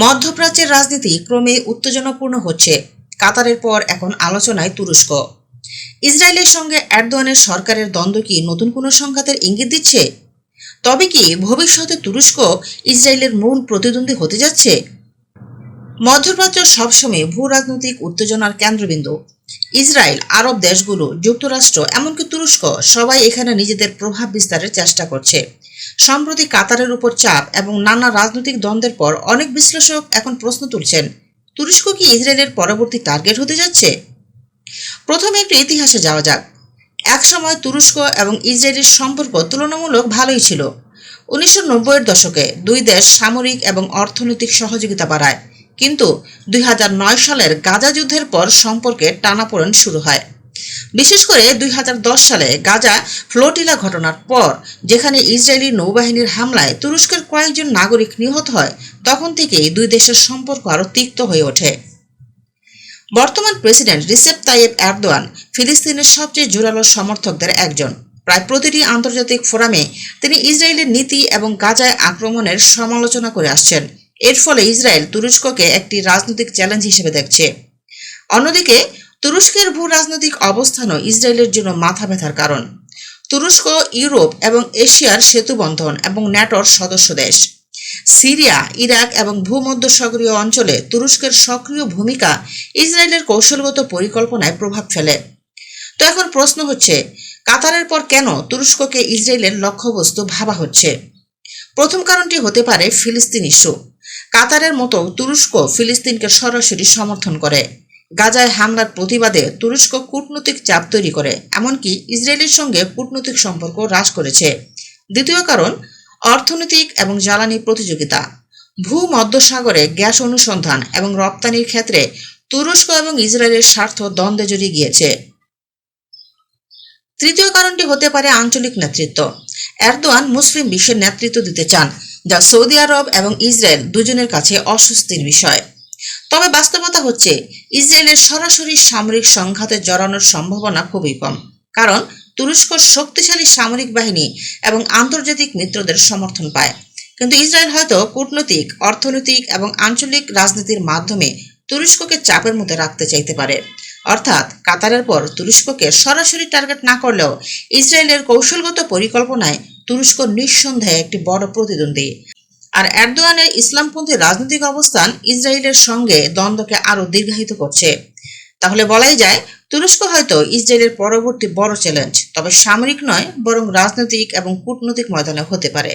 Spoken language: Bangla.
মধ্যপ্রাচ্যের রাজনীতি ক্রমে উত্তেজনাপূর্ণ হচ্ছে। কাতারের পর এখন আলোচনায় তুরস্ক। ইসরায়েলের সঙ্গে এরদোয়ানের সরকারের দ্বন্দ্ব কি নতুন কোনো সংঘাতের ইঙ্গিত দিচ্ছে? তবে কি ভবিষ্যতে তুরস্ক ইসরায়েলের মূল প্রতিদ্বন্দ্বী হতে যাচ্ছে? মধ্যপ্রাচ্য সবসময় ভূ রাজনৈতিক উত্তেজনার কেন্দ্রবিন্দু। ইসরায়েল, আরব দেশগুলো, যুক্তরাষ্ট্র, এমনকি তুরস্ক সবাই এখানে নিজেদের প্রভাব বিস্তারের চেষ্টা করছে। সম্প্রতি কাতারের উপর চাপ এবং নানা রাজনৈতিক দ্বন্দ্বের পর অনেক বিশ্লেষক এখন প্রশ্ন তুলছেন, তুরস্ক কি ইসরায়েলের পরবর্তী টার্গেট হতে যাচ্ছে? প্রথমে একটু ইতিহাসে যাওয়া যাক। একসময় তুরস্ক এবং ইসরায়েলের সম্পর্ক তুলনামূলক ভালোই ছিল। উনিশশো নব্বইয়ের দশকে দুই দেশ সামরিক এবং অর্থনৈতিক সহযোগিতা বাড়ায়, কিন্তু দুই হাজার নয় সালের গাজা যুদ্ধের পর সম্পর্কে টানাপোড়েন শুরু হয়। বিশেষ করে দুই হাজার দশ সালে গাজা ফ্লোটিলা ঘটনার পর, যেখানে ইসরায়েলি নৌবাহিনীর হামলায় তুরস্কের কয়েকজন নাগরিক নিহত হয়, তখন থেকেই দুই দেশের সম্পর্ক আরও তিক্ত হয়ে ওঠে। বর্তমান প্রেসিডেন্ট রিসেপ তাইয়েব এরদোয়ান ফিলিস্তিনের সবচেয়ে জোরালো সমর্থকদের একজন। প্রায় প্রতিটি আন্তর্জাতিক ফোরামে তিনি ইসরায়েলের নীতি এবং গাজায় আক্রমণের সমালোচনা করে আসছেন। এর ফলে ইসরায়েল তুরস্ককে একটি রাজনৈতিক চ্যালেঞ্জ হিসেবে দেখছে। অন্যদিকে তুরস্কের ভূ রাজনৈতিক অবস্থানও ইসরায়েলের জন্য মাথা ব্যথার কারণ। তুরস্ক, ইউরোপ এবং এশিয়ার সেতুবন্ধন এবং ন্যাটোর সদস্য দেশ। সিরিয়া, ইরাক এবং ভূমধ্যসাগরীয় অঞ্চলে তুরস্কের সক্রিয় ভূমিকা ইসরায়েলের কৌশলগত পরিকল্পনায় প্রভাব ফেলে। তো এখন প্রশ্ন হচ্ছে, কাতারের পর কেন তুরস্ককে ইসরায়েলের লক্ষ্যবস্তু ভাবা হচ্ছে? প্রথম কারণটি হতে পারে ফিলিস্তিন ইস্যু। কাতারের মতো তুরস্ক ফিলিস্তিনকে সরাসরি সমর্থন করে। গাজায় হামলার প্রতিবাদে তুরস্ক কূটনৈতিক চাপ তৈরি করে, এমনকি ইসরায়েলের সঙ্গে কূটনৈতিক সম্পর্ক হ্রাস করেছে। দ্বিতীয় কারণ, অর্থনৈতিক এবং জ্বালানি প্রতিযোগিতা। ভূমধ্যসাগরে গ্যাস অনুসন্ধান এবং রপ্তানির ক্ষেত্রে তুরস্ক এবং ইসরায়েলের স্বার্থ দ্বন্দ্বে জড়িয়ে গিয়েছে। তৃতীয় কারণটি হতে পারে আঞ্চলিক নেতৃত্ব। এরদোয়ান মুসলিম বিশ্বের নেতৃত্ব দিতে চান, যা সৌদি আরব এবং ইসরায়েল দুজনের কাছে অস্বস্তির বিষয়। তবে বাস্তবতা হচ্ছে, ইসরায়েলের সরাসরি সামরিক সংঘাতে জড়ানোর সম্ভাবনা খুবই কম। কারণ, তুরস্ক শক্তিশালী সামরিক বাহিনী এবং আন্তর্জাতিক মিত্রদের সমর্থন পায়। কিন্তু ইসরায়েল হয়তো কূটনৈতিক, অর্থনৈতিক এবং আঞ্চলিক রাজনীতির মাধ্যমে তুরস্ককে চাপের মধ্যে রাখতে চাইতে পারে। অর্থাৎ, কাতারের পর তুরস্ককে সরাসরি টার্গেট না করলেও ইসরায়েলের কৌশলগত পরিকল্পনায় তুরস্ক নিঃসন্দেহে একটি বড় প্রতিদ্বন্দ্বী। আর এরদোয়ানের ইসলামপন্থী রাজনৈতিক অবস্থান ইসরায়েলের সঙ্গে দ্বন্দ্বকে আরও দীর্ঘায়িত করছে। তাহলে বলাই যায়, তুরস্ক হয়তো ইসরায়েলের পরবর্তী বড় চ্যালেঞ্জ, তবে সামরিক নয়, বরং রাজনৈতিক এবং কূটনৈতিক ময়দানে হতে পারে।